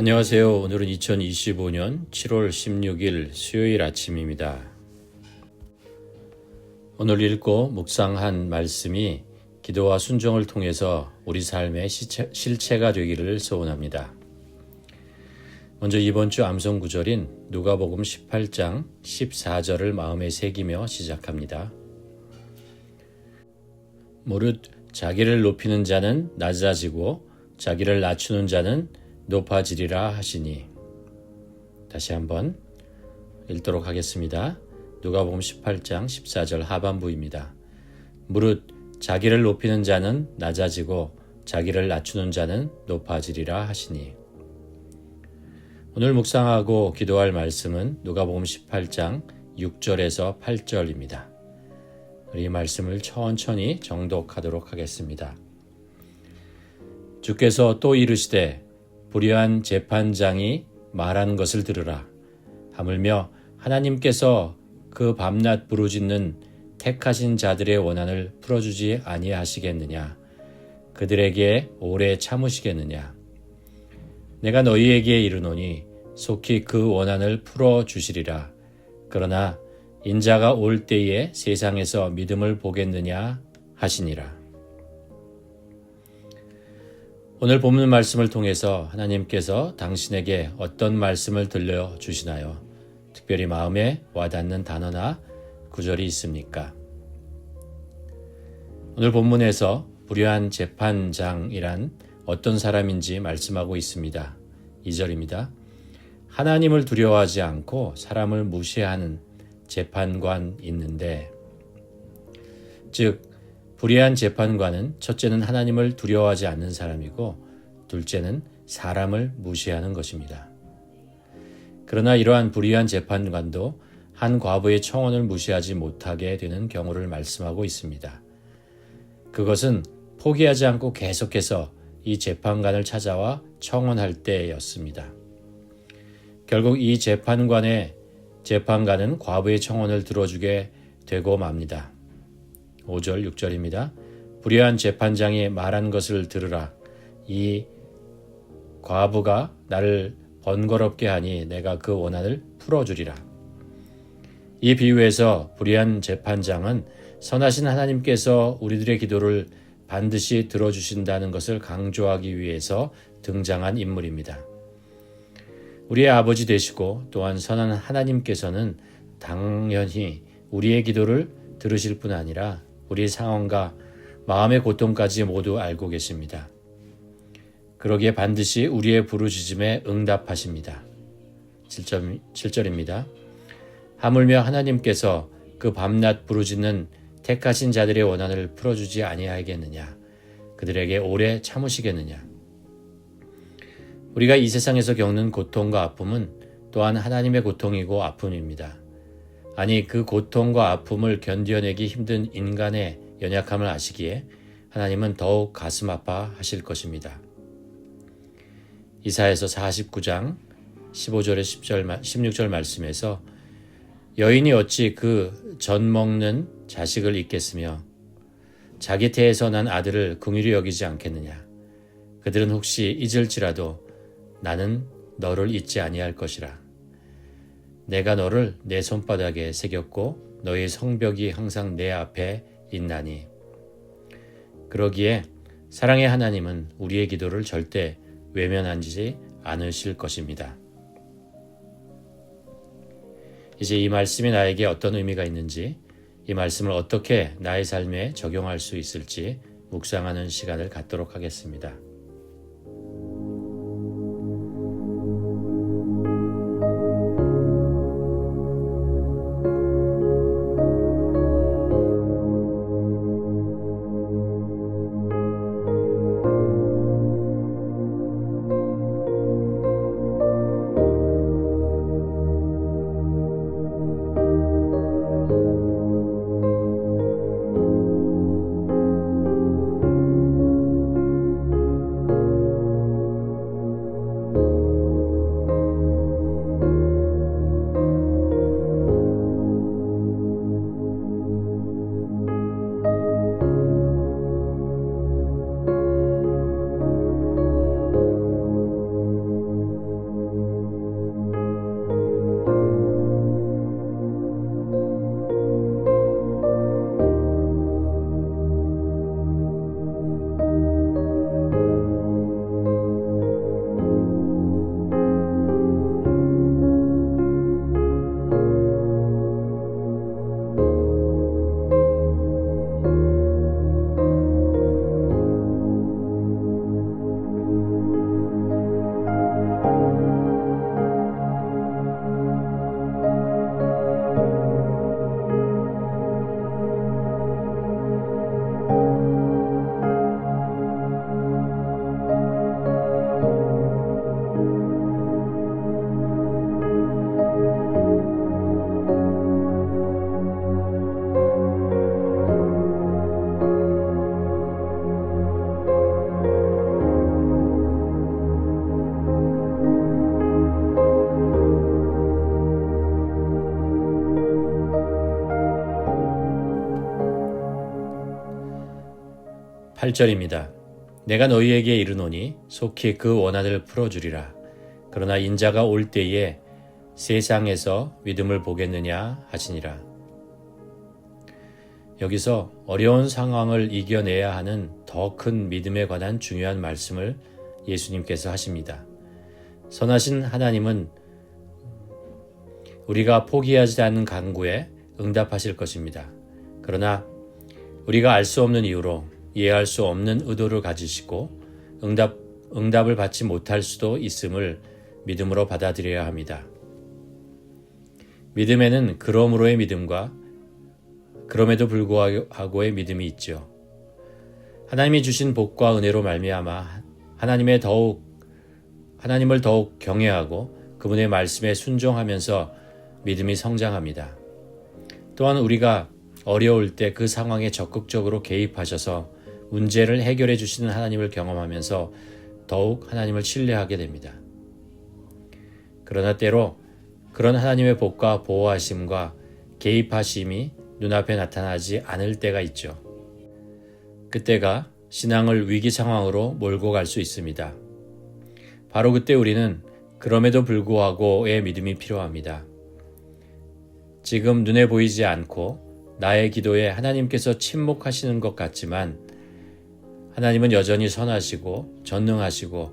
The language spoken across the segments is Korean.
안녕하세요. 오늘은 2025년 7월 16일 수요일 아침입니다. 오늘 읽고 묵상한 말씀이 기도와 순종을 통해서 우리 삶의 시체, 실체 가 되기를 소원합니다. 먼저 이번 주 암송 구절인 누가복음 18장 14절을 마음에 새기며 시작합니다. 무릇 자기를 높이는 자는 낮아지고 자기를 낮추는 자는 높아지리라 하시니 다시 한번 읽도록 하겠습니다. 누가복음 18장 14절 하반부입니다. 무릇 자기를 높이는 자는 낮아지고 자기를 낮추는 자는 높아지리라 하시니 오늘 묵상하고 기도할 말씀은 누가복음 18장 6절에서 8절입니다. 우리 말씀을 천천히 정독하도록 하겠습니다. 주께서 또 이르시되 불의한 재판장이 말한 것을 들으라. 하물며 하나님께서 그 밤낮 부르짖는 택하신 자들의 원한을 풀어주지 아니하시겠느냐? 그들에게 오래 참으시겠느냐? 내가 너희에게 이르노니 속히 그 원한을 풀어 주시리라. 그러나 인자가 올 때에 세상에서 믿음을 보겠느냐 하시니라. 오늘 본문 말씀을 통해서 하나님께서 당신에게 어떤 말씀을 들려 주시나요? 특별히 마음에 와닿는 단어나 구절이 있습니까? 오늘 본문에서 불의한 재판장이란 어떤 사람인지 말씀하고 있습니다. 2절입니다. 하나님을 두려워하지 않고 사람을 무시하는 재판관 있는데 즉 불의한 재판관은 첫째는 하나님을 두려워하지 않는 사람이고 둘째는 사람을 무시하는 것입니다. 그러나 이러한 불의한 재판관도 한 과부의 청원을 무시하지 못하게 되는 경우를 말씀하고 있습니다. 그것은 포기하지 않고 계속해서 이 재판관을 찾아와 청원할 때였습니다. 결국 이 재판관의 재판관은 과부의 청원을 들어주게 되고 맙니다. 5절, 6절입니다. 불의한 재판장이 말한 것을 들으라. 이 과부가 나를 번거롭게 하니 내가 그 원한을 풀어주리라. 이 비유에서 불의한 재판장은 선하신 하나님께서 우리들의 기도를 반드시 들어주신다는 것을 강조하기 위해서 등장한 인물입니다. 우리의 아버지 되시고 또한 선한 하나님께서는 당연히 우리의 기도를 들으실 뿐 아니라 우리 상황과 마음의 고통까지 모두 알고 계십니다. 그러기에 반드시 우리의 부르짖음에 응답하십니다. 7절, 7절입니다. 하물며 하나님께서 그 밤낮 부르짖는 택하신 자들의 원한을 풀어주지 아니하겠느냐? 그들에게 오래 참으시겠느냐? 우리가 이 세상에서 겪는 고통과 아픔은 또한 하나님의 고통이고 아픔입니다. 아니 그 고통과 아픔을 견뎌내기 힘든 인간의 연약함을 아시기에 하나님은 더욱 가슴 아파 하실 것입니다. 이사에서 49장 15절에 10절, 16절 말씀에서 여인이 어찌 그 전 먹는 자식을 잊겠으며 자기 태에서 난 아들을 긍휼히 여기지 않겠느냐. 그들은 혹시 잊을지라도 나는 너를 잊지 아니할 것이라. 내가 너를 내 손바닥에 새겼고 너의 성벽이 항상 내 앞에 있나니. 그러기에 사랑의 하나님은 우리의 기도를 절대 외면하지 않으실 것입니다. 이제 이 말씀이 나에게 어떤 의미가 있는지, 이 말씀을 어떻게 나의 삶에 적용할 수 있을지 묵상하는 시간을 갖도록 하겠습니다. 8절입니다. 내가 너희에게 이르노니 속히 그 원한을 풀어주리라. 그러나 인자가 올 때에 세상에서 믿음을 보겠느냐 하시니라. 여기서 어려운 상황을 이겨내야 하는 더 큰 믿음에 관한 중요한 말씀을 예수님께서 하십니다. 선하신 하나님은 우리가 포기하지 않는 강구에 응답하실 것입니다. 그러나 우리가 알 수 없는 이유로 이해할 수 없는 의도를 가지시고 응답, 응답을 받지 못할 수도 있음을 믿음으로 받아들여야 합니다. 믿음에는 그러므로의 믿음과 그럼에도 불구하고의 믿음이 있죠. 하나님이 주신 복과 은혜로 말미암아 하나님의 더욱 하나님을 더욱 경외하고 그분의 말씀에 순종하면서 믿음이 성장합니다. 또한 우리가 어려울 때 그 상황에 적극적으로 개입하셔서 문제를 해결해 주시는 하나님을 경험하면서 더욱 하나님을 신뢰하게 됩니다. 그러나 때로 그런 하나님의 복과 보호하심과 개입하심이 눈앞에 나타나지 않을 때가 있죠. 그때가 신앙을 위기 상황으로 몰고 갈 수 있습니다. 바로 그때 우리는 그럼에도 불구하고의 믿음이 필요합니다. 지금 눈에 보이지 않고 나의 기도에 하나님께서 침묵하시는 것 같지만 하나님은 여전히 선하시고 전능하시고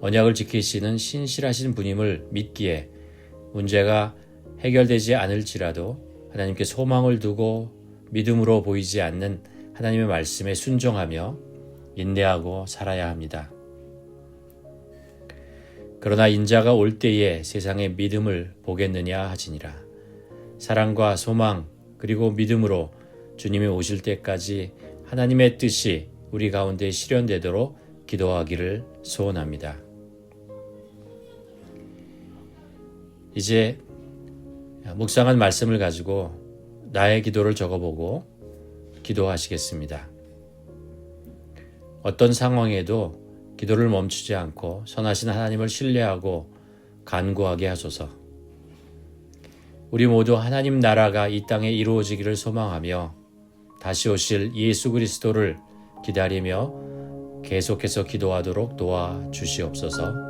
언약을 지키시는 신실하신 분임을 믿기에 문제가 해결되지 않을지라도 하나님께 소망을 두고 믿음으로 보이지 않는 하나님의 말씀에 순종하며 인내하고 살아야 합니다. 그러나 인자가 올 때에 세상의 믿음을 보겠느냐 하시니라. 사랑과 소망 그리고 믿음으로 주님이 오실 때까지 하나님의 뜻이 우리 가운데 실현되도록 기도하기를 소원합니다. 이제 묵상한 말씀을 가지고 나의 기도를 적어보고 기도하시겠습니다. 어떤 상황에도 기도를 멈추지 않고 선하신 하나님을 신뢰하고 간구하게 하소서. 우리 모두 하나님 나라가 이 땅에 이루어지기를 소망하며 다시 오실 예수 그리스도를 기다리며 계속해서 기도하도록 도와 주시옵소서.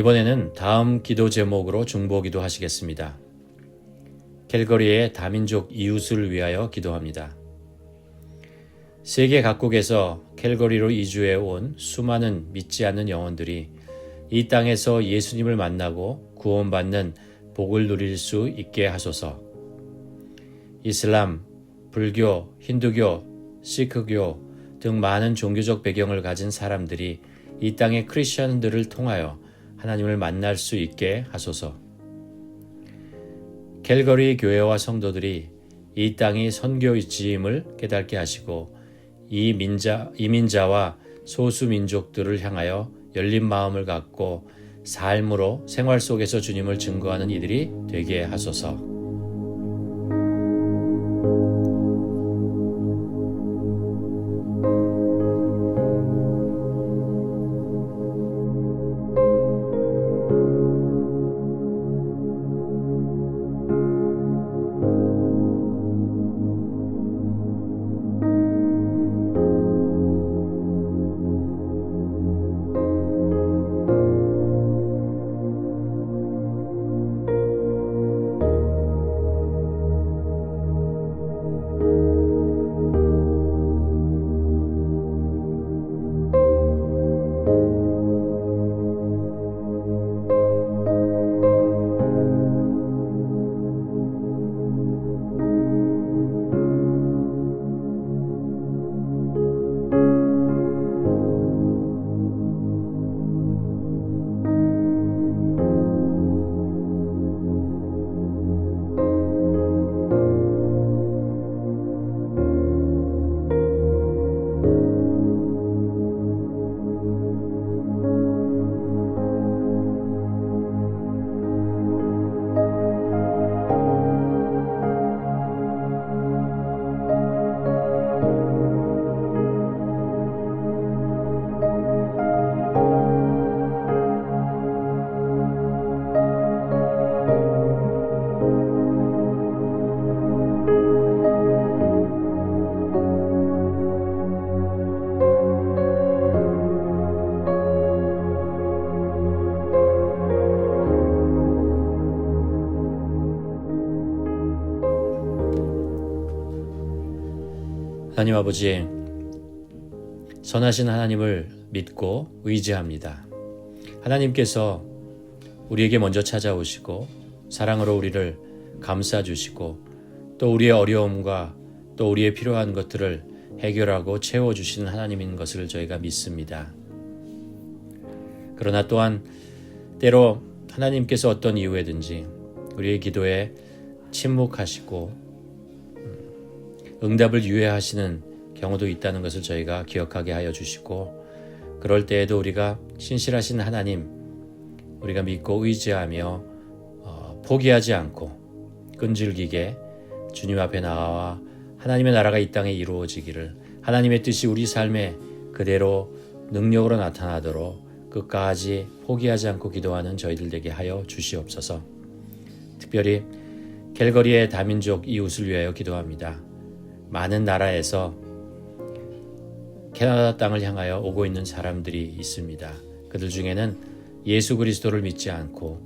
이번에는 다음 기도 제목으로 중보기도 하시겠습니다. 캘거리의 다민족 이웃을 위하여 기도합니다. 세계 각국에서 캘거리로 이주해 온 수많은 믿지 않는 영혼들이 이 땅에서 예수님을 만나고 구원받는 복을 누릴 수 있게 하소서. 이슬람, 불교, 힌두교, 시크교 등 많은 종교적 배경을 가진 사람들이 이 땅의 크리스천들을 통하여 하나님을 만날 수 있게 하소서. 캘거리 교회와 성도들이 이 땅이 선교지임을 깨닫게 하시고 이 민자 이민자와 소수 민족들을 향하여 열린 마음을 갖고 삶으로 생활 속에서 주님을 증거하는 이들이 되게 하소서. 하나님 아버지, 선하신 하나님을 믿고 의지합니다. 하나님께서 우리에게 먼저 찾아오시고 사랑으로 우리를 감싸 주시고 또 우리의 어려움과 또 우리의 필요한 것들을 해결하고 채워 주시는 하나님인 것을 저희가 믿습니다. 그러나 또한 때로 하나님께서 어떤 이유에든지 우리의 기도에 침묵하시고 응답을 유예하시는 경우도 있다는 것을 저희가 기억하게 하여 주시고 그럴 때에도 우리가 신실하신 하나님 우리가 믿고 의지하며 어, 포기하지 않고 끈질기게 주님 앞에 나와 하나님의 나라가 이 땅에 이루어지기를 하나님의 뜻이 우리 삶에 그대로 능력으로 나타나도록 끝까지 포기하지 않고 기도하는 저희들 되게 하여 주시옵소서. 특별히 캘거리의 다민족 이웃을 위하여 기도합니다. 많은 나라에서 캐나다 땅을 향하여 오고 있는 사람들이 있습니다. 그들 중에는 예수 그리스도를 믿지 않고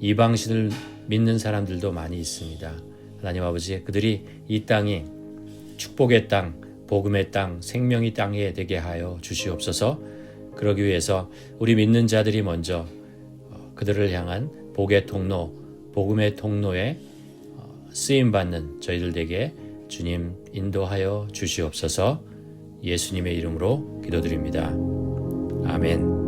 이방신을 믿는 사람들도 많이 있습니다. 하나님 아버지, 그들이 이 땅이 축복의 땅, 복음의 땅, 생명의 땅에 되게 하여 주시옵소서. 그러기 위해서 우리 믿는 자들이 먼저 어, 그들을 향한 복의 통로, 복음의 통로에 어, 쓰임 받는 저희들 에게 주님 인도하여 주시옵소서. 예수님의 이름으로 기도드립니다. 아멘.